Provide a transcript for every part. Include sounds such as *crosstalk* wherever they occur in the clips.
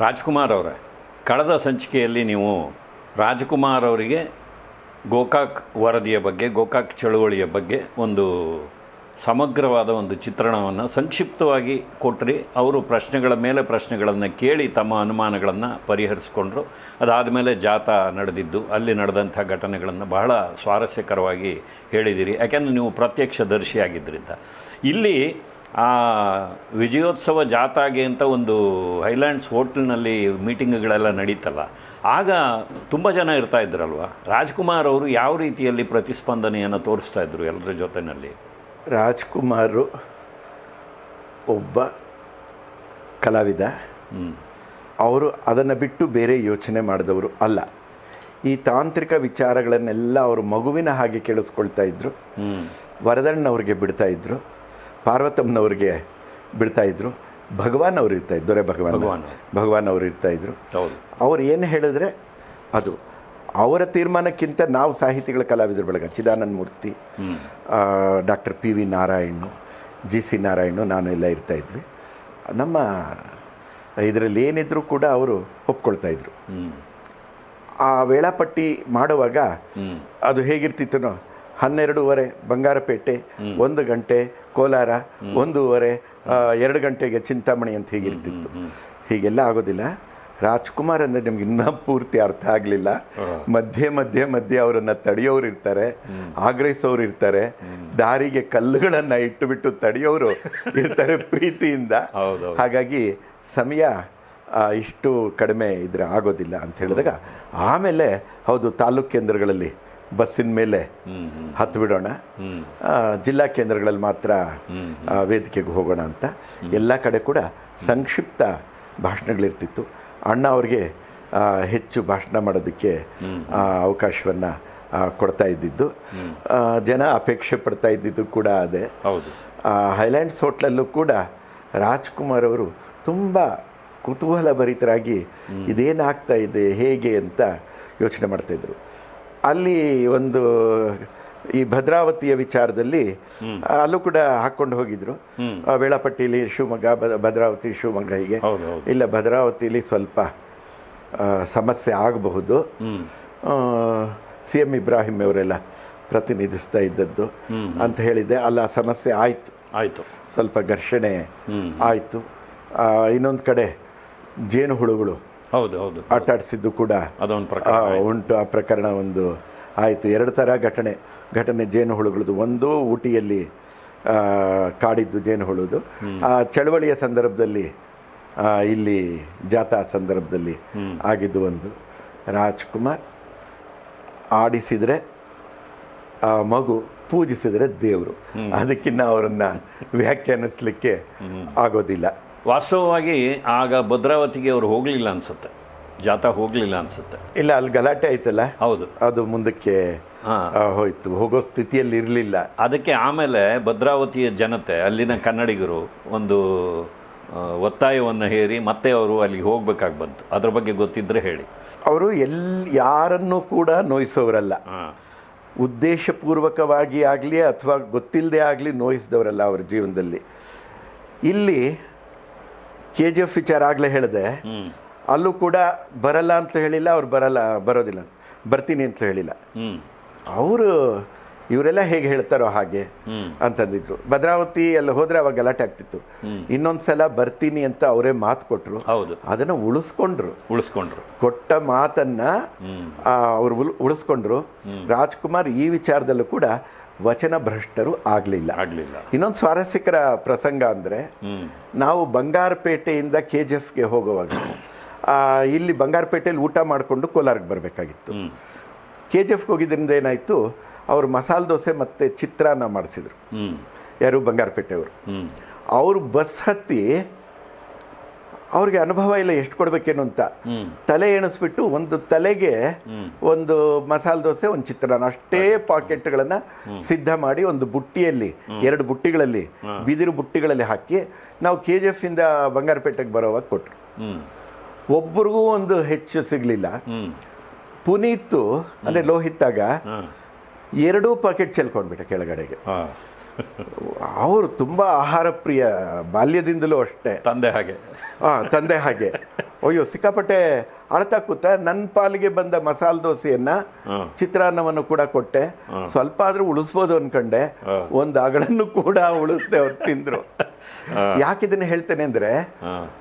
ರಾಜ್ಕುಮಾರ್ ಅವರೇ, ಕಳೆದ ಸಂಚಿಕೆಯಲ್ಲಿ ನೀವು ರಾಜ್ಕುಮಾರ್ ಅವರಿಗೆ ಗೋಕಾಕ್ ವರದಿಯ ಬಗ್ಗೆ, ಗೋಕಾಕ್ ಚಳುವಳಿಯ ಬಗ್ಗೆ ಒಂದು ಸಮಗ್ರವಾದ ಒಂದು ಚಿತ್ರಣವನ್ನು ಸಂಕ್ಷಿಪ್ತವಾಗಿ ಕೊಟ್ಟರಿ ಅವರು ಪ್ರಶ್ನೆಗಳ ಮೇಲೆ ಪ್ರಶ್ನೆಗಳನ್ನು ಕೇಳಿ ತಮ್ಮ ಅನುಮಾನಗಳನ್ನು ಪರಿಹರಿಸಿಕೊಂಡ್ರು. ಅದಾದ ಮೇಲೆ ಜಾಥಾ ನಡೆದಿದ್ದು, ಅಲ್ಲಿ ನಡೆದಂಥ ಘಟನೆಗಳನ್ನು ಬಹಳ ಸ್ವಾರಸ್ಯಕರವಾಗಿ ಹೇಳಿದಿರಿ. ಯಾಕೆಂದರೆ ನೀವು ಪ್ರತ್ಯಕ್ಷದರ್ಶಿಯಾಗಿದ್ದರಿಂದ ಇಲ್ಲಿ ಆ ವಿಜಯೋತ್ಸವ ಜಾತಾಗೆ ಅಂತ ಒಂದು ಹೈಲ್ಯಾಂಡ್ಸ್ ಹೋಟ್ಲ್ನಲ್ಲಿ ಮೀಟಿಂಗ್ಗಳೆಲ್ಲ ನಡೀತಲ್ಲ ಆಗ ತುಂಬ ಜನ ಇರ್ತಾ ಇದ್ರಲ್ವ? ರಾಜ್ಕುಮಾರ್ ಅವರು ಯಾವ ರೀತಿಯಲ್ಲಿ ಪ್ರತಿಸ್ಪಂದನೆಯನ್ನು ತೋರಿಸ್ತಾ ಇದ್ರು ಎಲ್ಲರ ಜೊತೆಯಲ್ಲಿ ರಾಜ್ಕುಮಾರು ಒಬ್ಬ ಕಲಾವಿದ. ಅವರು ಅದನ್ನು ಬಿಟ್ಟು ಬೇರೆ ಯೋಚನೆ ಮಾಡಿದವರು ಅಲ್ಲ. ಈ ತಾಂತ್ರಿಕ ವಿಚಾರಗಳನ್ನೆಲ್ಲ ಅವರು ಮಗುವಿನ ಹಾಗೆ ಕೇಳಿಸ್ಕೊಳ್ತಾ ಇದ್ರು. ಹ್ಞೂ ವರದಣ್ಣವ್ರಿಗೆ ಬಿಡ್ತಾ ಇದ್ರು. ಪಾರ್ವತಮ್ಮನವ್ರಿಗೆ ಬಿಡ್ತಾ ಇದ್ರು. ಭಗವಾನ್ ಅವರು ಇರ್ತಾ ಇದ್ದು ದೊರೆ ಭಗವಾನ್. ಭಗವಾನ್. ಭಗವಾನ್ ಅವರು ಇರ್ತಾ ಇದ್ರು. ಹೌದು. ಅವ್ರು ಏನು ಹೇಳಿದ್ರೆ ಅದು ಅವರ ತೀರ್ಮಾನಕ್ಕಿಂತ ನಾವು ಸಾಹಿತಿಗಳ ಕಲಾವಿದರ ಬಳಗ Chidananda Murthy doctor P V Narayan G C Narayan ನಾನು ಎಲ್ಲ ಇರ್ತಾ ಇದ್ವಿ. ನಮ್ಮ ಇದರಲ್ಲಿ ಏನಿದ್ರು ಕೂಡ ಅವರು ಒಪ್ಕೊಳ್ತಾ ಇದ್ರು. ಆ ವೇಳಾಪಟ್ಟಿ ಮಾಡುವಾಗ ಅದು ಹೇಗಿರ್ತಿತ್ತನೋ ಹನ್ನೆರಡೂವರೆ ಬಂಗಾರಪೇಟೆ ಒಂದು ಗಂಟೆ ಕೋಲಾರ ಒಂದೂವರೆ ಎರಡು ಗಂಟೆಗೆ ಚಿಂತಾಮಣಿ ಅಂತ ಹೀಗಿರ್ತಿತ್ತು ಹೀಗೆಲ್ಲ ಆಗೋದಿಲ್ಲ. ರಾಜ್ಕುಮಾರ್ ಅಂದರೆ ನಿಮ್ಗೆ ಇನ್ನೂ ಪೂರ್ತಿ ಅರ್ಥ ಆಗಲಿಲ್ಲ. ಮಧ್ಯೆ ಮಧ್ಯೆ ಮಧ್ಯೆ ಅವರನ್ನು ತಡೆಯೋರು ಇರ್ತಾರೆ ಆಗ್ರಹಿಸೋರು ಇರ್ತಾರೆ ದಾರಿಗೆ ಕಲ್ಲುಗಳನ್ನು ಇಟ್ಟುಬಿಟ್ಟು ತಡೆಯೋರು ಇರ್ತಾರೆ *laughs* ಪ್ರೀತಿಯಿಂದ. ಹಾಗಾಗಿ ಸಮಯ ಇಷ್ಟು ಕಡಿಮೆ ಇದ್ರೆ ಆಗೋದಿಲ್ಲ ಅಂತ ಹೇಳಿದಾಗ ಆಮೇಲೆ ಹೌದು ತಾಲೂಕು ಕೇಂದ್ರಗಳಲ್ಲಿ ಬಸ್ಸಿನ ಮೇಲೆ ಹತ್ತು ಬಿಡೋಣ. ಜಿಲ್ಲಾ ಕೇಂದ್ರಗಳಲ್ಲಿ ಮಾತ್ರ ವೇದಿಕೆಗೆ ಹೋಗೋಣ ಅಂತ. ಎಲ್ಲ ಕಡೆ ಕೂಡ ಸಂಕ್ಷಿಪ್ತ ಭಾಷಣಗಳಿರ್ತಿತ್ತು. ಅಣ್ಣ ಅವ್ರಿಗೆ ಹೆಚ್ಚು ಭಾಷಣ ಮಾಡೋದಕ್ಕೆ ಅವಕಾಶವನ್ನು ಕೊಡ್ತಾ ಇದ್ದಿದ್ದು. ಜನ ಅಪೇಕ್ಷೆ ಪಡ್ತಾ ಇದ್ದಿದ್ದು ಕೂಡ ಅದೇ. ಹೈಲ್ಯಾಂಡ್ಸ್ ಹೋಟ್ಲಲ್ಲೂ ಕೂಡ ರಾಜ್ಕುಮಾರ್ ಅವರು ತುಂಬ ಕುತೂಹಲಭರಿತರಾಗಿ ಇದೇನಾಗ್ತಾ ಇದೆ ಹೇಗೆ ಅಂತ ಯೋಚನೆ ಮಾಡ್ತಾಯಿದ್ರು ಅಲ್ಲಿ ಒಂದು ಈ ಭದ್ರಾವತಿಯ ವಿಚಾರದಲ್ಲಿ ಅಲ್ಲೂ ಕೂಡ ಹಾಕ್ಕೊಂಡು ಹೋಗಿದ್ರು. ವೇಳಾಪಟ್ಟಿಲಿ ಶಿವಮೊಗ್ಗ ಭದ್ರಾವತಿ ಶಿವಮೊಗ್ಗ ಹೀಗೆ. ಇಲ್ಲ ಭದ್ರಾವತಿಲಿ ಸ್ವಲ್ಪ ಸಮಸ್ಯೆ ಆಗಬಹುದು. ಸಿ ಎಂ ಇಬ್ರಾಹಿಂ ಅವರೆಲ್ಲ ಪ್ರತಿನಿಧಿಸ್ತಾ ಇದ್ದದ್ದು ಅಂತ ಹೇಳಿದೆ ಅಲ್ಲ ಸಮಸ್ಯೆ ಆಯಿತು. ಆಯಿತು. ಸ್ವಲ್ಪ ಘರ್ಷಣೆ. ಆಯಿತು. ಇನ್ನೊಂದು ಕಡೆ ಜೇನುಹುಳುಗಳು ಹೌದು ಹೌದು. ಆಟಾಡಿಸಿದ್ದು ಕೂಡ. ಉಂಟು ಆ ಪ್ರಕರಣ ಒಂದು ಆಯಿತು. ಎರಡು ಥರ ಘಟನೆ. ಘಟನೆ ಜೇನುಹುಳುಗಳದ್ದು. ಒಂದು ಊಟಿಯಲ್ಲಿ ಕಾಡಿದ್ದು ಜೇನುಹುಳುದು. ಆ ಚಳವಳಿಯ ಸಂದರ್ಭದಲ್ಲಿ ಆ, ಇಲ್ಲಿ ಜಾಥಾ ಸಂದರ್ಭದಲ್ಲಿ ಆಗಿದ್ದು ಒಂದು. ರಾಜ್ಕುಮಾರ್ ಆಡಿಸಿದರೆ ಆ ಮಗು ಪೂಜಿಸಿದರೆ ದೇವರು. ಅದಕ್ಕಿನ್ನ ಅವರನ್ನ ವ್ಯಾಖ್ಯಾನಿಸ್ಲಿಕ್ಕೆ ಆಗೋದಿಲ್ಲ. ವಾಸ್ತವವಾಗಿ ಆಗ ಭದ್ರಾವತಿಗೆ ಅವರು ಹೋಗಲಿಲ್ಲ ಅನ್ಸುತ್ತೆ. ಜಾಥಾ ಹೋಗಲಿಲ್ಲ ಅನ್ಸುತ್ತೆ. ಇಲ್ಲ ಅಲ್ಲಿ ಗಲಾಟೆ ಆಯ್ತಲ್ಲ? ಹೌದು. ಅದು ಮುಂದಕ್ಕೆ ಹೋಯ್ತು. ಹೋಗೋ ಸ್ಥಿತಿಯಲ್ಲಿ ಇರಲಿಲ್ಲ. ಅದಕ್ಕೆ ಆಮೇಲೆ ಭದ್ರಾವತಿಯ ಜನತೆ ಅಲ್ಲಿನ ಕನ್ನಡಿಗರು ಒಂದು ಒತ್ತಾಯವನ್ನು ಹೇರಿ ಮತ್ತೆ ಅವರು ಅಲ್ಲಿಗೆ ಹೋಗ್ಬೇಕಾಗಿ ಬಂತು. ಅದ್ರ ಬಗ್ಗೆ ಗೊತ್ತಿದ್ರೆ ಹೇಳಿ. ಅವರು ಎಲ್ ಯಾರನ್ನೂ ಕೂಡ ನೋಯಿಸೋರಲ್ಲ. ಹಾಂ. ಉದ್ದೇಶಪೂರ್ವಕವಾಗಿ ಆಗಲಿ ಅಥವಾ ಗೊತ್ತಿಲ್ಲದೆ ಆಗಲಿ ನೋಯಿಸಿದವರಲ್ಲ ಅವ್ರ ಜೀವನದಲ್ಲಿ. ಇಲ್ಲಿ ಕೆ ಜಿ ಎಫ್ ವಿಚಾರ ಆಗಲೇ ಹೇಳಿದೆ. ಅಲ್ಲೂ ಕೂಡ ಬರಲ್ಲ ಅಂತ ಹೇಳಿಲ್ಲ ಅವ್ರು ಬರಲ್ಲ ಬರೋದಿಲ್ಲ. ಬರ್ತೀನಿ ಅಂತ ಹೇಳಿಲ್ಲ. ಅವರು ಇವರೆಲ್ಲ ಹೇಗೆ ಹೇಳ್ತಾರೋ ಹಾಗೆ ಅಂತಂದಿದ್ರು. ಭದ್ರಾವತಿ ಅಲ್ಲಿ ಹೋದ್ರೆ ಅವಾಗ ಗಲಾಟೆ ಆಗ್ತಿತ್ತು. ಇನ್ನೊಂದ್ಸಲ ಬರ್ತೀನಿ ಅಂತ ಅವರೇ ಮಾತು ಕೊಟ್ಟರು ಹೌದು. ಅದನ್ನ ಉಳಿಸ್ಕೊಂಡ್ರು. ಉಳಿಸ್ಕೊಂಡ್ರು. ಕೊಟ್ಟ ಮಾತನ್ನ ಅವ್ರು ಉಳ್- ಉಳಿಸ್ಕೊಂಡ್ರು. ರಾಜ್ಕುಮಾರ್ ಈ ವಿಚಾರದಲ್ಲೂ ಕೂಡ ವಚನ ಭ್ರಷ್ಟರು ಆಗಲಿಲ್ಲ. ಆಗಲಿಲ್ಲ. ಇನ್ನೊಂದು ಸ್ವಾರಸ್ಯಕರ ಪ್ರಸಂಗ ಅಂದರೆ ನಾವು ಬಂಗಾರಪೇಟೆಯಿಂದ ಕೆ ಜಿ ಎಫ್ಗೆ ಹೋಗುವಾಗ ಇಲ್ಲಿ ಬಂಗಾರಪೇಟೆಯಲ್ಲಿ ಊಟ ಮಾಡಿಕೊಂಡು ಕೋಲಾರಕ್ಕೆ ಬರಬೇಕಾಗಿತ್ತು. ಕೆ ಜಿ ಎಫ್ಗೆ ಹೋಗಿದ್ದರಿಂದ ಏನಾಯಿತು ಅವರು ಮಸಾಲೆ ದೋಸೆ ಮತ್ತು ಚಿತ್ರಾನ್ನ ಮಾಡಿಸಿದ್ರು. ಯಾರು ಬಂಗಾರಪೇಟೆಯವರು. ಅವರು ಬಸ್ ಹತ್ತಿ ಅವ್ರಿಗೆ ಅನುಭವ ಇಲ್ಲ ಎಷ್ಟು ಕೊಡಬೇಕೇನು ಅಂತ. ತಲೆ ಎಣಿಸ್ಬಿಟ್ಟು ಒಂದು ತಲೆಗೆ ಒಂದು ಮಸಾಲ ದೋಸೆ ಒಂದು ಚಿತ್ರಾನ್ನ ಅಷ್ಟೇ ಪಾಕೆಟ್ಗಳನ್ನ ಸಿದ್ಧ ಮಾಡಿ ಒಂದು ಬುಟ್ಟಿಯಲ್ಲಿ ಎರಡು ಬುಟ್ಟಿಗಳಲ್ಲಿ ಬಿದಿರು ಬುಟ್ಟಿಗಳಲ್ಲಿ ಹಾಕಿ ನಾವು ಕೆ ಜಿ ಎಫ್ ಇಂದ ಬಂಗಾರಪೇಟೆಗೆ ಬರೋವಾಗ ಕೊಟ್ರು. ಒಬ್ಬರಿಗೂ ಒಂದು ಹೆಚ್ಚು ಸಿಗಲಿಲ್ಲ. ಪುನೀತ್ ಅಂದ್ರೆ ಲೋಹಿತ್ತಾಗ ಹಾ. ಎರಡೂ ಪಾಕೆಟ್ ಚೆಲ್ಕೊಂಡ್ಬಿಟ್ಟೆ ಕೆಳಗಡೆಗೆ. ಅವರು ತುಂಬಾ ಆಹಾರ ಪ್ರಿಯ ಬಾಲ್ಯದಿಂದಲೂ ಅಷ್ಟೇ. ತಂದೆ ಹಾಗೆ. ಆ ತಂದೆ ಹಾಗೆ. ಅಯ್ಯೋ ಸಿಕ್ಕಾಪಟ್ಟೆ ಅಳ್ತಾ ಕೂತ ನನ್ನ ಪಾಲಿಗೆ ಬಂದ ಮಸಾಲ ದೋಸೆಯನ್ನ ಚಿತ್ರಾನ್ನವನ್ನು ಕೂಡ ಕೊಟ್ಟೆ. ಸ್ವಲ್ಪ ಆದ್ರೂ ಉಳಿಸ್ಬೋದು ಅನ್ಕೊಂಡೆ. ಒಂದು ಅಗಳನ್ನು ಕೂಡ ಉಳಿಸ್ದೆ ಅವ್ರು ತಿಂದ್ರು. ಯಾಕೆ ಇದನ್ನ ಹೇಳ್ತೇನೆ ಅಂದ್ರೆ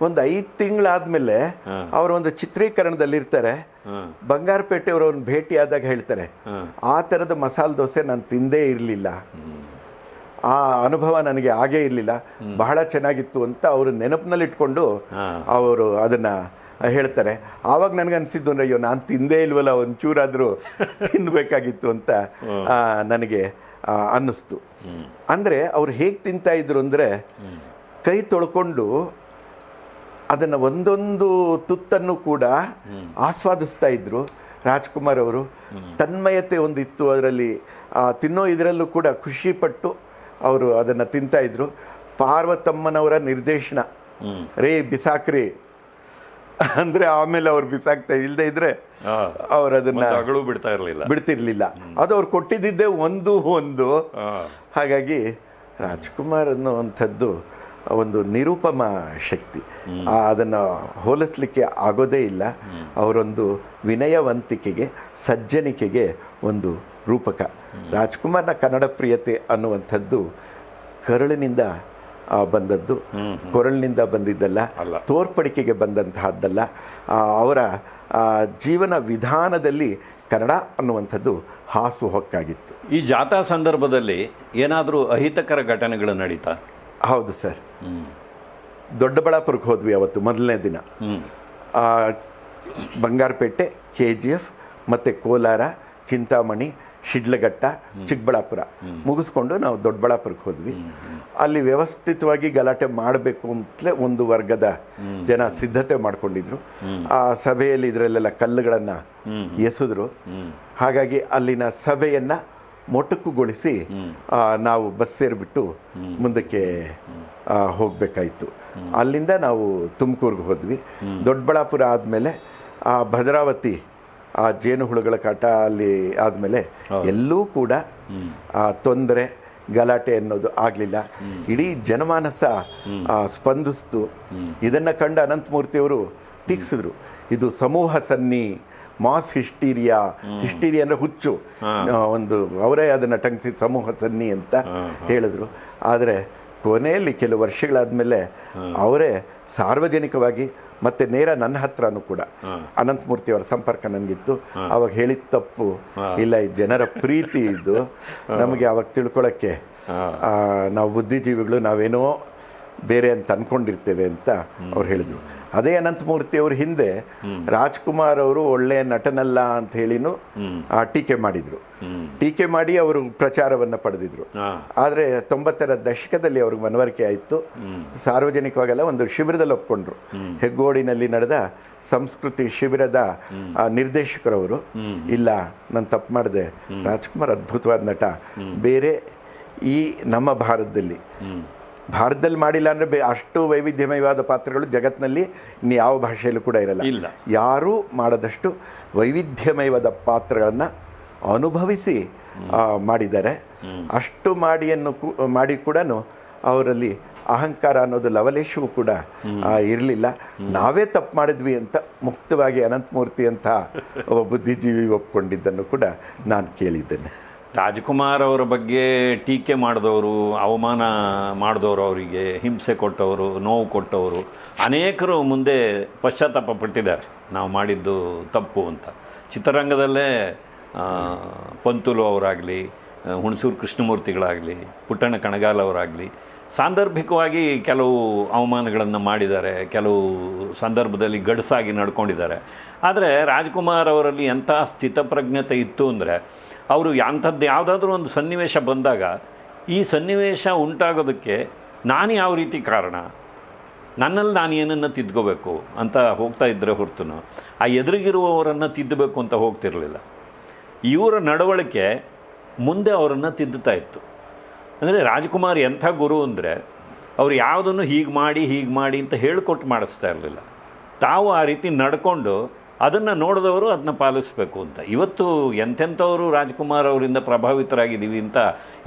ಒಂದ್ ಐದ್ ತಿಂಗಳಾದ್ಮೇಲೆ ಅವ್ರ ಒಂದು ಚಿತ್ರೀಕರಣದಲ್ಲಿ ಇರ್ತಾರೆ ಅವ್ರ ಬಂಗಾರಪೇಟೆಯವರು ಭೇಟಿ ಭೇಟಿಯಾದಾಗ ಹೇಳ್ತಾರೆ ಆ ತರದ ಮಸಾಲ ದೋಸೆ ನಾನು ತಿಂದೇ ಇರಲಿಲ್ಲ. ಆ ಅನುಭವ ನನಗೆ ಆಗೇ ಇರಲಿಲ್ಲ. ಬಹಳ ಚೆನ್ನಾಗಿತ್ತು ಅಂತ ಅವರು ನೆನಪಿನಲ್ಲಿ ಇಟ್ಕೊಂಡು ಅವರು ಅದನ್ನ ಹೇಳ್ತಾರೆ. ಆವಾಗ ನನಗನ್ಸಿದ್ದು ಅಂದರೆ ಅಯ್ಯೋ ನಾನು ತಿಂದೇ ಇಲ್ವಲ್ಲ ಒಂಚೂರಾದರೂ ತಿನ್ನಬೇಕಾಗಿತ್ತು ಅಂತ ನನಗೆ ಅನ್ನಿಸ್ತು. ಅಂದ್ರೆ ಅವ್ರು ಹೇಗೆ ತಿಂತಾ ಇದ್ರು ಅಂದ್ರೆ ಕೈ ತೊಳ್ಕೊಂಡು ಅದನ್ನ ಒಂದೊಂದು ತುತ್ತನ್ನು ಕೂಡ ಆಸ್ವಾದಿಸ್ತಾ ಇದ್ರು ರಾಜ್ಕುಮಾರ್ ಅವರು. ತನ್ಮಯತೆ ಒಂದಿತ್ತು ಅದರಲ್ಲಿ. ತಿನ್ನೋ ಇದರಲ್ಲೂ ಕೂಡ ಖುಷಿ ಪಟ್ಟು ಅವರು ಅದನ್ನ ತಿಂತಾ ಇದ್ರು. ಪಾರ್ವತಮ್ಮನವರ ನಿರ್ದೇಶನ. ರೇ ಬಿಸಾಕ್ರಿ. ಅಂದ್ರೆ ಆಮೇಲೆ ಅವ್ರು ಬಿಸಾಕ್ತಾ ಇಲ್ಲದೆ ಇದ್ರೆ ಅವ್ರ ಅದನ್ನ ಬಿಡ್ತಾ ಇರಲಿಲ್ಲ. ಬಿಡ್ತಿರ್ಲಿಲ್ಲ. ಅದು ಅವ್ರು ಕೊಟ್ಟಿದ್ದಿದ್ದೇ ಒಂದು ಒಂದು. ಹಾಗಾಗಿ ರಾಜ್ಕುಮಾರ್ ಅನ್ನುವಂಥದ್ದು ಒಂದು ನಿರೂಪಮ ಶಕ್ತಿ. ಆ, ಅದನ್ನು ಹೋಲಿಸ್ಲಿಕ್ಕೆ ಆಗೋದೇ ಇಲ್ಲ. ಅವರೊಂದು ವಿನಯವಂತಿಕೆಗೆ ಸಜ್ಜನಿಕೆಗೆ ಒಂದು ರೂಪಕ. ರಾಜ್ಕುಮಾರ್ನ ಕನ್ನಡ ಪ್ರಿಯತೆ ಅನ್ನುವಂಥದ್ದು ಕರುಳಿನಿಂದ ಬಂದದ್ದು. ಕೊರಳಿನಿಂದ ಬಂದಿದ್ದಲ್ಲ. ತೋರ್ಪಡಿಕೆಗೆ ಬಂದಂತಹದ್ದಲ್ಲ. ಅವರ ಜೀವನ ವಿಧಾನದಲ್ಲಿ ಕನ್ನಡ ಅನ್ನುವಂಥದ್ದು ಹಾಸು ಹೊಕ್ಕಾಗಿತ್ತು. ಈ ಜಾಥಾ ಸಂದರ್ಭದಲ್ಲಿ ಏನಾದರೂ ಅಹಿತಕರ ಘಟನೆಗಳು ನಡೀತಾ? ಹೌದು ಸರ್. ದೊಡ್ಡಬಳ್ಳಾಪುರಕ್ಕೆ ಹೋದ್ವಿ ಅವತ್ತು ಮೊದಲನೇ ದಿನ. ಬಂಗಾರಪೇಟೆ ಕೆ ಜಿ ಎಫ್ ಮತ್ತು ಕೋಲಾರ ಚಿಂತಾಮಣಿ ಶಿಡ್ಲಘಟ್ಟ, ಚಿಕ್ಕಬಳ್ಳಾಪುರ. ಮುಗಿಸ್ಕೊಂಡು ನಾವು ದೊಡ್ಡಬಳ್ಳಾಪುರಕ್ಕೆ ಹೋದ್ವಿ. ಅಲ್ಲಿ ವ್ಯವಸ್ಥಿತವಾಗಿ ಗಲಾಟೆ ಮಾಡಬೇಕು ಅಂತಲೇ ಒಂದು ವರ್ಗದ ಜನ ಸಿದ್ಧತೆ ಮಾಡ್ಕೊಂಡಿದ್ರು. ಆ ಸಭೆಯಲ್ಲಿ ಇದರಲ್ಲೆಲ್ಲ ಕಲ್ಲುಗಳನ್ನು ಎಸೆದ್ರು. ಹಾಗಾಗಿ ಅಲ್ಲಿನ ಸಭೆಯನ್ನು ಮೊಟಕುಗೊಳಿಸಿ ನಾವು ಬಸ್ ಸೇರಿಬಿಟ್ಟು ಮುಂದಕ್ಕೆ ಹೋಗಬೇಕಾಯಿತು. ಅಲ್ಲಿಂದ ನಾವು ತುಮಕೂರಿಗೆ ಹೋದ್ವಿ. ದೊಡ್ಡಬಳ್ಳಾಪುರ ಆದಮೇಲೆ ಆ ಭದ್ರಾವತಿ ಆ ಜೇನುಹುಳುಗಳ ಕಾಟ ಅಲ್ಲಿ ಆದಮೇಲೆ ಎಲ್ಲೂ ಕೂಡ ಆ ತೊಂದರೆ ಗಲಾಟೆ ಅನ್ನೋದು ಆಗಲಿಲ್ಲ. ಇಡೀ ಜನಮಾನಸ ಸ್ಪಂದಿಸ್ತು. ಇದನ್ನ ಕಂಡ ಅನಂತಮೂರ್ತಿಯವರು ಟೀಕ್ಸಿದ್ರು. ಇದು ಸಮೂಹ ಸನ್ನಿ ಮಾಸ್ ಹಿಸ್ಟೀರಿಯಾ. ಹಿಸ್ಟೀರಿಯಾ ಅಂದ್ರೆ ಹುಚ್ಚು. ಒಂದು ಅವರೇ ಅದನ್ನ ಟಂಕ್ಸಿದ ಸಮೂಹ ಸನ್ನಿ ಅಂತ ಹೇಳಿದ್ರು. ಆದರೆ ಕೊನೆಯಲ್ಲಿ ಕೆಲವು ವರ್ಷಗಳಾದ್ಮೇಲೆ ಅವರೇ ಸಾರ್ವಜನಿಕವಾಗಿ ಮತ್ತೆ ನೇರ ನನ್ನ ಹತ್ರನೂ ಕೂಡ. ಅನಂತಮೂರ್ತಿ ಅವರ ಸಂಪರ್ಕ ನನಗಿತ್ತು. ಅವಾಗ ಹೇಳಿದ ತಪ್ಪು. ಇಲ್ಲ ಈ ಜನರ ಪ್ರೀತಿ ಇದ್ದು ನಮಗೆ ಅವಾಗ ತಿಳ್ಕೊಳ್ಳೋಕ್ಕೆ ಆ, ನಾವು ಬುದ್ಧಿಜೀವಿಗಳು ನಾವೇನೋ ಬೇರೆ ಅಂತ ಅಂದ್ಕೊಂಡಿರ್ತೇವೆ ಅಂತ ಅವ್ರು ಹೇಳಿದ್ರು. ಅದೇ ಅನಂತಮೂರ್ತಿ ಅವ್ರ ಹಿಂದೆ ರಾಜ್ಕುಮಾರ್ ಅವರು ಒಳ್ಳೆಯ ನಟನಲ್ಲ ಅಂತ ಹೇಳಿನೂ ಆ, ಟೀಕೆ ಮಾಡಿದ್ರು. ಟೀಕೆ ಮಾಡಿ ಅವರು ಪ್ರಚಾರವನ್ನ ಪಡೆದಿದ್ರು. ಆದ್ರೆ ತೊಂಬತ್ತರ ದಶಕದಲ್ಲಿ ಅವ್ರಿಗೆ ಮನವರಿಕೆ ಆಯಿತು. ಸಾರ್ವಜನಿಕವಾಗೆಲ್ಲ ಒಂದು ಶಿಬಿರದಲ್ಲಿ ಒಪ್ಕೊಂಡ್ರು. ಹೆಗ್ಗೋಡಿನಲ್ಲಿ ನಡೆದ ಸಂಸ್ಕೃತಿ ಶಿಬಿರದ ನಿರ್ದೇಶಕರವರು ಇಲ್ಲ ನಾನು ತಪ್ಪು ಮಾಡಿದೆ. ರಾಜ್ಕುಮಾರ್ ಅದ್ಭುತವಾದ ನಟ. ಬೇರೆ ಈ ನಮ್ಮ ಭಾರತದಲ್ಲಿ ಭಾರತದಲ್ಲಿ ಮಾಡಿಲ್ಲ ಅಂದರೆ ಬೇ ಅಷ್ಟು ವೈವಿಧ್ಯಮಯವಾದ ಪಾತ್ರಗಳು ಜಗತ್ತಿನಲ್ಲಿ ಇನ್ನು ಯಾವ ಭಾಷೆಯಲ್ಲೂ ಕೂಡ ಇರಲ್ಲ. ಇಲ್ಲ. ಯಾರೂ ಮಾಡದಷ್ಟು ವೈವಿಧ್ಯಮಯವಾದ ಪಾತ್ರಗಳನ್ನು ಅನುಭವಿಸಿ ಮಾಡಿದ್ದಾರೆ. ಅಷ್ಟು ಮಾಡಿಯನ್ನು ಕೂ- ಮಾಡಿ ಕೂಡ ಅವರಲ್ಲಿ ಅಹಂಕಾರ ಅನ್ನೋದು ಲವಲೇಶವೂ ಕೂಡ ಇರಲಿಲ್ಲ. ನಾವೇ ತಪ್ಪು ಮಾಡಿದ್ವಿ ಅಂತ ಮುಕ್ತವಾಗಿ ಅನಂತಮೂರ್ತಿ ಅಂತ ಒಬ್ಬ ಬುದ್ಧಿಜೀವಿ ಒಪ್ಕೊಂಡಿದ್ದನ್ನು ಕೂಡ ನಾನು ಕೇಳಿದ್ದೇನೆ. ರಾಜ್ಕುಮಾರ್ ಅವರ ಬಗ್ಗೆ ಟೀಕೆ ಮಾಡಿದವರು, ಅವಮಾನ ಮಾಡಿದವರು ಅವರಿಗೆ, ಹಿಂಸೆ ಕೊಟ್ಟವರು, ನೋವು ಕೊಟ್ಟವರು, ಅನೇಕರು ಮುಂದೆ ಪಶ್ಚಾತ್ತಾಪ ಪಟ್ಟಿದ್ದಾರೆ. ನಾವು ಮಾಡಿದ್ದು ತಪ್ಪು ಅಂತ. ಚಿತ್ರರಂಗದಲ್ಲೇ ಪಂತುಲು ಅವರಾಗಲಿ ಹುಣಸೂರು ಕೃಷ್ಣಮೂರ್ತಿಗಳಾಗಲಿ ಪುಟ್ಟಣ ಕಣಗಾಲ್ ಅವರಾಗಲಿ, ಸಾಂದರ್ಭಿಕವಾಗಿ ಕೆಲವು ಅವಮಾನಗಳನ್ನು ಮಾಡಿದ್ದಾರೆ, ಕೆಲವು ಸಂದರ್ಭದಲ್ಲಿ ಗಡಸಾಗಿ ನಡ್ಕೊಂಡಿದ್ದಾರೆ. ಆದರೆ ರಾಜ್ಕುಮಾರ್ ಅವರಲ್ಲಿ ಎಂಥ ಸ್ಥಿತಪ್ರಜ್ಞತೆ ಇತ್ತು ಅಂದರೆ ಅವರು ಅಂಥದ್ದು ಯಾವುದಾದ್ರೂ ಒಂದು ಸನ್ನಿವೇಶ ಬಂದಾಗ ಈ ಸನ್ನಿವೇಶ ಉಂಟಾಗೋದಕ್ಕೆ ನಾನು ಯಾವ ರೀತಿ ಕಾರಣ? ನನ್ನಲ್ಲಿ ನಾನು ಏನನ್ನು ತಿದ್ಕೋಬೇಕು ಅಂತ ಹೋಗ್ತಾ ಇದ್ದರೆ ಹೊರತು ಆ ಎದುರಿಗಿರುವವರನ್ನು ತಿದ್ದಬೇಕು ಅಂತ ಹೋಗ್ತಿರಲಿಲ್ಲ. ಇವರ ನಡವಳಿಕೆ ಮುಂದೆ ಅವರನ್ನು ತಿದ್ದುತ್ತಾ ಇತ್ತು. ಅಂದರೆ ರಾಜ್ಕುಮಾರ್ ಎಂಥ ಗುರು ಅಂದರೆ ಅವ್ರು ಯಾವುದನ್ನು ಹೀಗೆ ಮಾಡಿ ಹೀಗೆ ಮಾಡಿ ಅಂತ ಹೇಳಿಕೊಟ್ಟು ಮಾಡಿಸ್ತಾ ಇರಲಿಲ್ಲ. ತಾವು ಆ ರೀತಿ ನಡ್ಕೊಂಡು ಅದನ್ನು ನೋಡಿದವರು ಅದನ್ನ ಪಾಲಿಸಬೇಕು ಅಂತ. ಇವತ್ತು ಎಂಥೆಂಥವರು ರಾಜ್ಕುಮಾರ್ ಅವರಿಂದ ಪ್ರಭಾವಿತರಾಗಿದ್ದೀವಿ ಅಂತ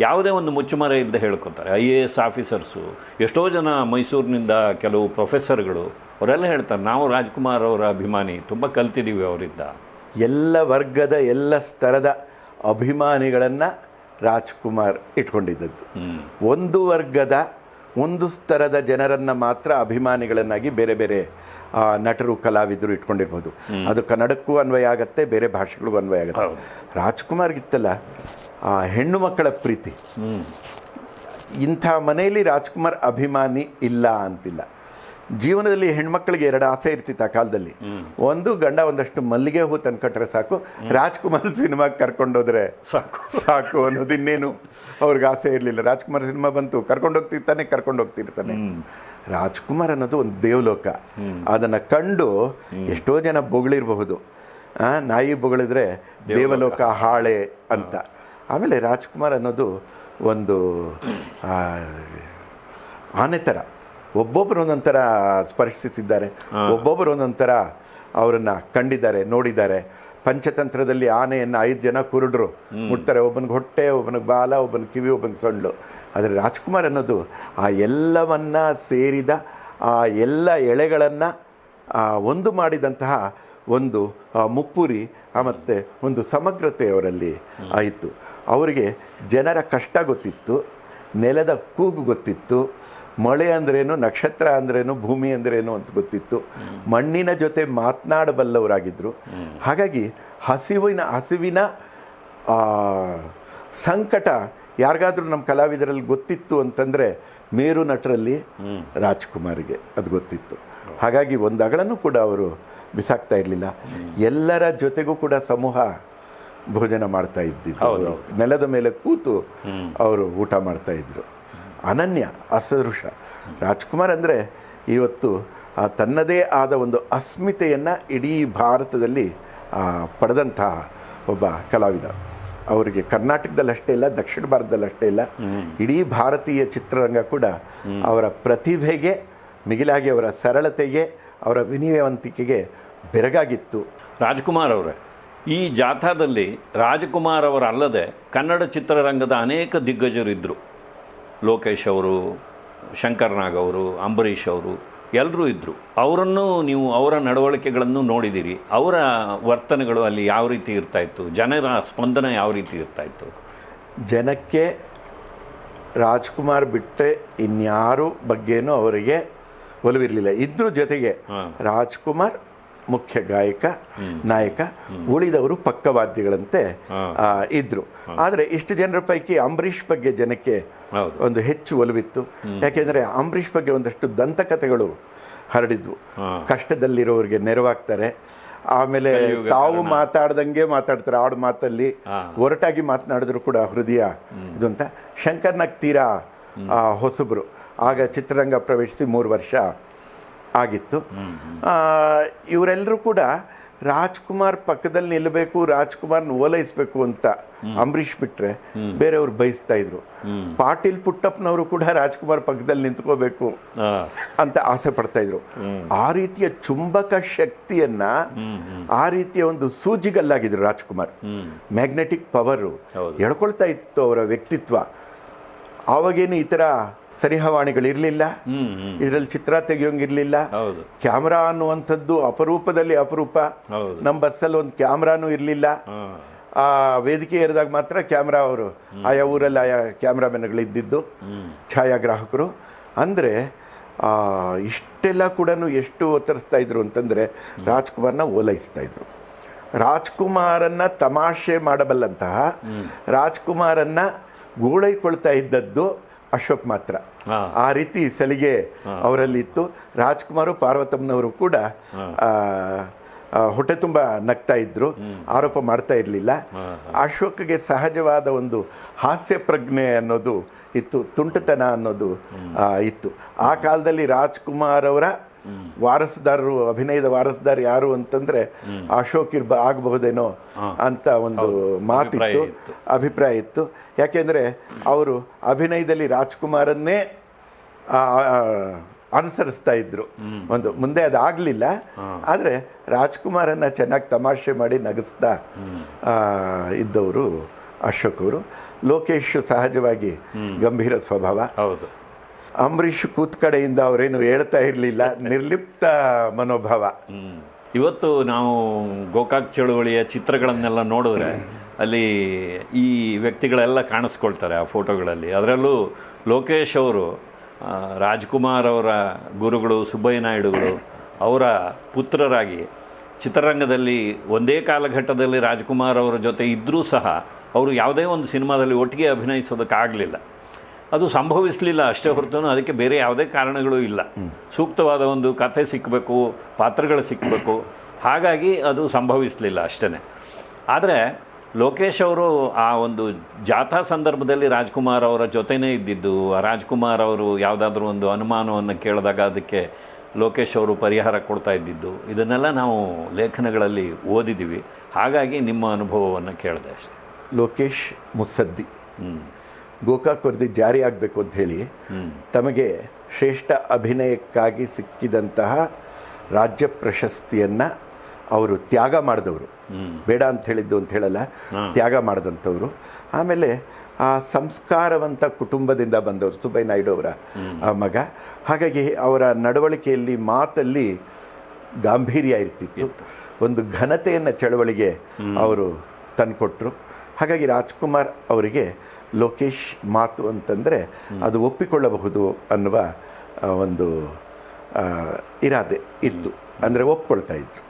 ಯಾವುದೇ ಒಂದು ಮುಚ್ಚುಮರ ಇಲ್ಲದೆ ಹೇಳ್ಕೊತಾರೆ. ಐ ಎ ಎಸ್ ಆಫೀಸರ್ಸು ಎಷ್ಟೋ ಜನ ಮೈಸೂರಿನಿಂದ ಕೆಲವು ಪ್ರೊಫೆಸರ್ಗಳು ಅವರೆಲ್ಲ ಹೇಳ್ತಾರೆ ನಾವು ರಾಜ್ಕುಮಾರ್ ಅವರ ಅಭಿಮಾನಿ ತುಂಬ ಕಲ್ತಿದ್ದೀವಿ ಅವರಿಂದ. ಎಲ್ಲ ವರ್ಗದ ಎಲ್ಲ ಸ್ತರದ ಅಭಿಮಾನಿಗಳನ್ನು ರಾಜ್ಕುಮಾರ್ ಇಟ್ಕೊಂಡಿದ್ದದ್ದು. ಒಂದು ವರ್ಗದ ಒಂದು ಸ್ತರದ ಜನರನ್ನು ಮಾತ್ರ ಅಭಿಮಾನಿಗಳನ್ನಾಗಿ ಬೇರೆ ಬೇರೆ ಆ, ನಟರು ಕಲಾವಿದರು ಇಟ್ಕೊಂಡಿರ್ಬೋದು. ಅದು ಕನ್ನಡಕ್ಕೂ ಅನ್ವಯ ಆಗತ್ತೆ ಬೇರೆ ಭಾಷೆಗಳಿಗೂ ಅನ್ವಯ ಆಗುತ್ತೆ. ರಾಜ್ಕುಮಾರ್ಗಿತ್ತಲ್ಲ ಆ ಹೆಣ್ಣು ಮಕ್ಕಳ ಪ್ರೀತಿ. ಇಂಥ ಮನೆಯಲ್ಲಿ ರಾಜ್ಕುಮಾರ್ ಅಭಿಮಾನಿ ಇಲ್ಲ ಅಂತಿಲ್ಲ. ಜೀವನದಲ್ಲಿ ಹೆಣ್ಮಕ್ಳಿಗೆ ಎರಡು ಆಸೆ ಇರ್ತಿತ್ತು ಆ ಕಾಲದಲ್ಲಿ. ಒಂದು ಗಂಡ ಒಂದಷ್ಟು ಮಲ್ಲಿಗೆ ಹೂ ತಂದ್ಕೊಟ್ರೆ ಸಾಕು. ರಾಜ್ಕುಮಾರ್ ಸಿನಿಮಾಗೆ ಕರ್ಕೊಂಡೋದ್ರೆ ಸಾಕು. ಸಾಕು ಅನ್ನೋದು ಇನ್ನೇನು ಅವ್ರಿಗೆ ಆಸೆ ಇರಲಿಲ್ಲ. ರಾಜ್ಕುಮಾರ್ ಸಿನಿಮಾ ಬಂತು ಕರ್ಕೊಂಡು ಹೋಗ್ತಿರ್ತಾನೆ ಕರ್ಕೊಂಡು ಹೋಗ್ತಿರ್ತಾನೆ. ರಾಜ್ಕುಮಾರ್ ಅನ್ನೋದು ಒಂದು ದೇವಲೋಕ. ಅದನ್ನು ಕಂಡು ಎಷ್ಟೋ ಜನ ಬೊಗಳಿರಬಹುದು. ನಾಯಿ ಬೊಗಳಿದ್ರೆ ದೇವಲೋಕ ಹಾಳೆ ಅಂತ. ಆಮೇಲೆ ರಾಜ್ಕುಮಾರ್ ಅನ್ನೋದು ಒಂದು ಆನೆ ಥರ ಒಬ್ಬೊಬ್ಬರು ಒಂದೊಂಥರ ಸ್ಪರ್ಶಿಸಿದ್ದಾರೆ. ಒಬ್ಬೊಬ್ಬರು ಒಂದೊಂಥರ ಅವರನ್ನು ಕಂಡಿದ್ದಾರೆ ನೋಡಿದ್ದಾರೆ. ಪಂಚತಂತ್ರದಲ್ಲಿ ಆನೆಯನ್ನು ಐದು ಜನ ಕುರುಡ್ರು ಮುಟ್ತಾರೆ. ಒಬ್ಬನಿಗೆ ಹೊಟ್ಟೆ ಒಬ್ಬನಿಗೆ ಬಾಲ ಒಬ್ಬನ ಕಿವಿ ಒಬ್ಬನ ಸೊಂಡು ಆದರೆ ರಾಜ್ಕುಮಾರ್ ಅನ್ನೋದು ಆ ಎಲ್ಲವನ್ನ ಸೇರಿದ ಆ ಎಲ್ಲ ಎಳೆಗಳನ್ನು ಒಂದು ಮಾಡಿದಂತಹ ಒಂದು ಮುಪ್ಪುರಿ ಮತ್ತು ಮತ್ತೆ ಒಂದು ಸಮಗ್ರತೆ ಅವರಲ್ಲಿ ಆಯಿತು. ಅವರಿಗೆ ಜನರ ಕಷ್ಟ ಗೊತ್ತಿತ್ತು ನೆಲದ ಕೂಗು ಗೊತ್ತಿತ್ತು. ಮಳೆ ಅಂದ್ರೇನು ನಕ್ಷತ್ರ ಅಂದ್ರೇನು ಭೂಮಿ ಅಂದ್ರೇನು ಅಂತ ಗೊತ್ತಿತ್ತು. ಮಣ್ಣಿನ ಜೊತೆ ಮಾತನಾಡಬಲ್ಲವರಾಗಿದ್ದರು ಹಾಗಾಗಿ ಹಸಿವಿನ ಹಸಿವಿನ ಸಂಕಟ ಯಾರಿಗಾದ್ರೂ ನಮ್ಮ ಕಲಾವಿದರಲ್ಲಿ ಗೊತ್ತಿತ್ತು ಅಂತಂದರೆ ಮೇರು ನಟರಲ್ಲಿ ರಾಜ್ಕುಮಾರಿಗೆ ಅದು ಗೊತ್ತಿತ್ತು. ಹಾಗಾಗಿ ಒಂದು ಅಗಳನ್ನು ಕೂಡ ಅವರು ಬಿಸಾಕ್ತಾ ಇರಲಿಲ್ಲ. ಎಲ್ಲರ ಜೊತೆಗೂ ಕೂಡ ಸಮೂಹ ಭೋಜನ ಮಾಡ್ತಾ ಇದ್ದಿದ್ದು. ನೆಲದ ಮೇಲೆ ಕೂತು ಅವರು ಊಟ ಮಾಡ್ತಾ ಇದ್ರು. ಅನನ್ಯ ಅಸದೃಶ. ರಾಜ್ಕುಮಾರ್ ಅಂದರೆ ಇವತ್ತು ತನ್ನದೇ ಆದ ಒಂದು ಅಸ್ಮಿತೆಯನ್ನು ಇಡೀ ಭಾರತದಲ್ಲಿ ಪಡೆದಂತಹ ಒಬ್ಬ ಕಲಾವಿದ. ಅವರಿಗೆ ಕರ್ನಾಟಕದಲ್ಲಿ ಅಷ್ಟೇ ಇಲ್ಲ ದಕ್ಷಿಣ ಭಾರತದಲ್ಲಿ ಅಷ್ಟೇ ಇಲ್ಲ ಇಡೀ ಭಾರತೀಯ ಚಿತ್ರರಂಗ ಕೂಡ ಅವರ ಪ್ರತಿಭೆಗೆ ಮಿಗಿಲಾಗಿ ಅವರ ಸರಳತೆಗೆ ಅವರ ವಿನಿಯವಂತಿಕೆಗೆ ಬೆರಗಾಗಿತ್ತು. ರಾಜ್ಕುಮಾರ್ ಅವರೇ ಈ ಜಾಥಾದಲ್ಲಿ ರಾಜ್ಕುಮಾರ್ ಅವರಲ್ಲದೆ ಕನ್ನಡ ಚಿತ್ರರಂಗದ ಅನೇಕ ದಿಗ್ಗಜರು ಇದ್ದರು ಲೋಕೇಶ್ ಅವರು ಶಂಕರ್ನಾಗ್ ಅವರು ಅಂಬರೀಷ್ ಅವರು ಎಲ್ಲರೂ ಇದ್ದರು ಅವರನ್ನು ನೀವು ಅವರ ನಡವಳಿಕೆಗಳನ್ನು ನೋಡಿದ್ದೀರಿ ಅವರ ವರ್ತನೆಗಳು ಅಲ್ಲಿ ಯಾವ ರೀತಿ ಇರ್ತಾಯಿತ್ತು ಜನರ ಸ್ಪಂದನೆ ಯಾವ ರೀತಿ ಇರ್ತಾಯಿತ್ತು ಜನಕ್ಕೆ ರಾಜ್ಕುಮಾರ್ ಬಿಟ್ಟರೆ ಇನ್ಯಾರು ಬಗ್ಗೆನೂ ಅವರಿಗೆ ಒಲವಿರಲಿಲ್ಲ. ಇದ್ರ ಜೊತೆಗೆ ರಾಜ್ಕುಮಾರ್ ಮುಖ್ಯ ಗಾಯಕ ನಾಯಕ ಉಳಿದವರು ಪಕ್ಕವಾದ್ಯಗಳಂತೆ ಆ, ಇದ್ರು. ಆದರೆ ಇಷ್ಟು ಜನರ ಪೈಕಿ ಅಂಬರೀಷ್ ಬಗ್ಗೆ ಜನಕ್ಕೆ ಒಂದು ಹೆಚ್ಚು ಒಲವಿತ್ತು. ಯಾಕೆಂದರೆ ಅಂಬರೀಷ್ ಬಗ್ಗೆ ಒಂದಷ್ಟು ದಂತಕಥೆಗಳು ಹರಡಿದ್ವು. ಕಷ್ಟದಲ್ಲಿರೋರಿಗೆ ನೆರವಾಗ್ತಾರೆ. ಆಮೇಲೆ ತಾವು ಮಾತಾಡ್ದಂಗೆ ಮಾತಾಡ್ತಾರೆ. ಆಡು ಮಾತಲ್ಲಿ ಒರಟಾಗಿ ಮಾತನಾಡಿದ್ರು ಕೂಡ ಹೃದಯ ಇದು ಅಂತ ಶಂಕರ್ನಾಗ್ ತೀರಾ ಹೊಸಬ್ರು. ಆಗ ಚಿತ್ರರಂಗ ಪ್ರವೇಶಿಸಿ ಮೂರು ವರ್ಷ ಆಗಿತ್ತು. ಇವರೆಲ್ಲರೂ ಕೂಡ ರಾಜ್ಕುಮಾರ್ ಪಕ್ಕದಲ್ಲಿ ನಿಲ್ಲಬೇಕು ರಾಜ್ಕುಮಾರ್ನ ಓಲೈಸ್ಬೇಕು ಅಂತ ಅಂಬರೀಷ್ ಬಿಟ್ರೆ ಬೇರೆಯವ್ರು ಬಯಸ್ತಾ ಇದ್ರು. ಪಾಟೀಲ್ ಪುಟ್ಟಪ್ಪನವರು ಕೂಡ ರಾಜ್ಕುಮಾರ್ ಪಕ್ಕದಲ್ಲಿ ನಿಂತ್ಕೋಬೇಕು ಅಂತ ಆಸೆ ಪಡ್ತಾ ಇದ್ರು. ಆ ರೀತಿಯ ಚುಂಬಕ ಶಕ್ತಿಯನ್ನ ಆ ರೀತಿಯ ಒಂದು ಸೂಜಿಗಲ್ಲಾಗಿದ್ರು ರಾಜ್ಕುಮಾರ್. Magnetic power. ಹೇಳ್ಕೊಳ್ತಾ ಇತ್ತು ಅವರ ವ್ಯಕ್ತಿತ್ವ. ಆವಾಗೇನು ಈ ಥರ ಸರಿಹವಾಣಿಗಳಿರಲಿಲ್ಲ ಇದರಲ್ಲಿ ಚಿತ್ರ ತೆಗೆಯೋಂಗಿರ್ಲಿಲ್ಲ. ಕ್ಯಾಮ್ರಾ ಅನ್ನುವಂಥದ್ದು ಅಪರೂಪದಲ್ಲಿ ಅಪರೂಪ. ನಮ್ಮ ಬಸ್ಸಲ್ಲಿ ಒಂದು ಕ್ಯಾಮ್ರಾನು ಇರಲಿಲ್ಲ. ಆ ವೇದಿಕೆ ಏರಿದಾಗ ಮಾತ್ರ ಕ್ಯಾಮ್ರಾ ಅವರು ಆಯಾ ಊರಲ್ಲಿ ಆಯಾ ಕ್ಯಾಮ್ರಾಮನ್ಗಳು ಇದ್ದಿದ್ದು. ಛಾಯಾಗ್ರಾಹಕರು. ಅಂದರೆ ಇಷ್ಟೆಲ್ಲ ಕೂಡ ಎಷ್ಟು ಒತ್ತರಿಸ್ತಾ ಇದ್ರು ಅಂತಂದರೆ ರಾಜ್ಕುಮಾರ್ನ ಓಲೈಸ್ತಾ ಇದ್ರು. ರಾಜ್ಕುಮಾರನ್ನ ತಮಾಷೆ ಮಾಡಬಲ್ಲಂತಹ ರಾಜ್ಕುಮಾರನ್ನ ಗೂಳೈಕೊಳ್ತಾ ಇದ್ದದ್ದು ಅಶೋಕ್ ಮಾತ್ರ. ಆ ರೀತಿ ಸಲಿಗೆ ಅವರಲ್ಲಿ ಇತ್ತು ರಾಜ್ಕುಮಾರು ಪಾರ್ವತಮ್ಮನವರು ಕೂಡ ಹೊಟ್ಟೆ ತುಂಬ ನಗ್ತಾ ಇದ್ರು. ಆರೋಪ ಮಾಡ್ತಾ ಇರಲಿಲ್ಲ. ಅಶೋಕ್ಗೆ ಸಹಜವಾದ ಒಂದು ಹಾಸ್ಯ ಪ್ರಜ್ಞೆ ಅನ್ನೋದು ಇತ್ತು ತುಂಟತನ ಅನ್ನೋದು ಇತ್ತು. ಆ ಕಾಲದಲ್ಲಿ ರಾಜ್ಕುಮಾರ್ ಅವರ ವಾರಸುದಾರರು ಅಭಿನಯದ ವಾರಸುದಾರ ಯಾರು ಅಂತಂದ್ರೆ ಅಶೋಕ್ ಇರ್ಬ ಆಗಬಹುದೇನೋ ಅಂತ ಒಂದು ಮಾತಿತ್ತು. ಅಭಿಪ್ರಾಯ ಇತ್ತು. ಯಾಕೆಂದರೆ ಅವರು ಅಭಿನಯದಲ್ಲಿ ರಾಜ್ಕುಮಾರನ್ನೇ ಅನುಸರಿಸ್ತಾ ಇದ್ರು. ಒಂದು ಮುಂದೆ ಅದಾಗಲಿಲ್ಲ ಆದರೆ ರಾಜ್ಕುಮಾರನ್ನ ಚೆನ್ನಾಗಿ ತಮಾಷೆ ಮಾಡಿ ನಗಿಸ್ತಾ ಇದ್ದವರು ಅಶೋಕ್ ಅವರು. ಲೋಕೇಶ್ ಸಹಜವಾಗಿ ಗಂಭೀರ ಸ್ವಭಾವ. ಹೌದು. ಅಂಬರೀಷ್ ಕೂತ್ ಕಡೆಯಿಂದ ಅವರೇನು ಹೇಳ್ತಾ ಇರಲಿಲ್ಲ. *laughs* ನಿರ್ಲಿಪ್ತ ಮನೋಭಾವ. ಇವತ್ತು ನಾವು ಗೋಕಾಕ್ ಚಳುವಳಿಯ ಚಿತ್ರಗಳನ್ನೆಲ್ಲ ನೋಡಿದ್ರೆ *laughs* ಅಲ್ಲಿ ಈ ವ್ಯಕ್ತಿಗಳೆಲ್ಲ ಕಾಣಿಸ್ಕೊಳ್ತಾರೆ ಆ ಫೋಟೋಗಳಲ್ಲಿ. ಅದರಲ್ಲೂ ಲೋಕೇಶ್ ಅವರು ರಾಜ್ಕುಮಾರ್ ಅವರ ಗುರುಗಳು, ಸುಬ್ಬಯ್ಯ ನಾಯ್ಡುಗಳು, ಅವರ ಪುತ್ರರಾಗಿ ಚಿತ್ರರಂಗದಲ್ಲಿ ಒಂದೇ ಕಾಲಘಟ್ಟದಲ್ಲಿ ರಾಜ್ಕುಮಾರ್ ಅವರ ಜೊತೆ ಇದ್ದರೂ ಸಹ ಅವರು ಯಾವುದೇ ಒಂದು ಸಿನಿಮಾದಲ್ಲಿ ಒಟ್ಟಿಗೆ ಅಭಿನಯಿಸೋದಕ್ಕಾಗಲಿಲ್ಲ ಅದು ಸಂಭವಿಸಲಿಲ್ಲ ಅಷ್ಟೇ ಹೊರತು ಅದಕ್ಕೆ ಬೇರೆ ಯಾವುದೇ ಕಾರಣಗಳು ಇಲ್ಲ. ಸೂಕ್ತವಾದ ಒಂದು ಕಥೆ ಸಿಕ್ಕಬೇಕು ಪಾತ್ರಗಳು ಸಿಕ್ಕಬೇಕು ಹಾಗಾಗಿ ಅದು ಸಂಭವಿಸಲಿಲ್ಲ ಅಷ್ಟೇ ಆದರೆ ಲೋಕೇಶ್ ಅವರು ಆ ಒಂದು ಜಾಥಾ ಸಂದರ್ಭದಲ್ಲಿ ರಾಜ್ಕುಮಾರ್ ಅವರ ಜೊತೆನೇ ಇದ್ದಿದ್ದು ಆ ರಾಜ್ಕುಮಾರ್ ಅವರು ಯಾವುದಾದ್ರೂ ಒಂದು ಅನುಮಾನವನ್ನು ಕೇಳಿದಾಗ ಅದಕ್ಕೆ ಲೋಕೇಶ್ ಅವರು ಪರಿಹಾರ ಕೊಡ್ತಾ ಇದ್ದಿದ್ದು. ಇದನ್ನೆಲ್ಲ ನಾವು ಲೇಖನಗಳಲ್ಲಿ ಓದಿದ್ದೀವಿ. ಹಾಗಾಗಿ ನಿಮ್ಮ ಅನುಭವವನ್ನು ಕೇಳಿದೆ ಅಷ್ಟೆ. ಲೋಕೇಶ್ ಮುಸದ್ದಿ ಹ್ಞೂ ಗೋಕಾಕ್ ವರದಿ ಜಾರಿ ಆಗಬೇಕು ಅಂತ ಹೇಳಿ ತಮಗೆ ಶ್ರೇಷ್ಠ ಅಭಿನಯಕ್ಕಾಗಿ ಸಿಕ್ಕಿದಂತಹ ರಾಜ್ಯ ಪ್ರಶಸ್ತಿಯನ್ನು ಅವರು ತ್ಯಾಗ ಮಾಡಿದವರು. ಬೇಡ ಅಂತ ಹೇಳಿದ್ದು ಅಂತ ಹೇಳಲ್ಲ. ತ್ಯಾಗ ಮಾಡಿದಂಥವ್ರು. ಆಮೇಲೆ ಆ ಸಂಸ್ಕಾರವಂತ ಕುಟುಂಬದಿಂದ ಬಂದವರು ಸುಬ್ಬಯ್ಯ ನಾಯ್ಡು ಅವರ ಆ ಮಗ. ಹಾಗಾಗಿ ಅವರ ನಡವಳಿಕೆಯಲ್ಲಿ ಮಾತಲ್ಲಿ ಗಾಂಭೀರ್ಯ ಇರ್ತಿತ್ತು. ಒಂದು ಘನತೆಯನ್ನು ಚಳವಳಿಗೆ ಅವರು ತಂದುಕೊಟ್ರು. ಹಾಗಾಗಿ ರಾಜ್ಕುಮಾರ್ ಅವರಿಗೆ ಲೋಕೇಶ್ ಮಾತು ಅಂತಂದರೆ ಅದು ಒಪ್ಪಿಕೊಳ್ಳಬಹುದು ಅನ್ನುವ ಒಂದು ಇರಾದೆ ಇತ್ತು. ಅಂದರೆ ಒಪ್ಕೊಳ್ತಾ ಇದ್ರು.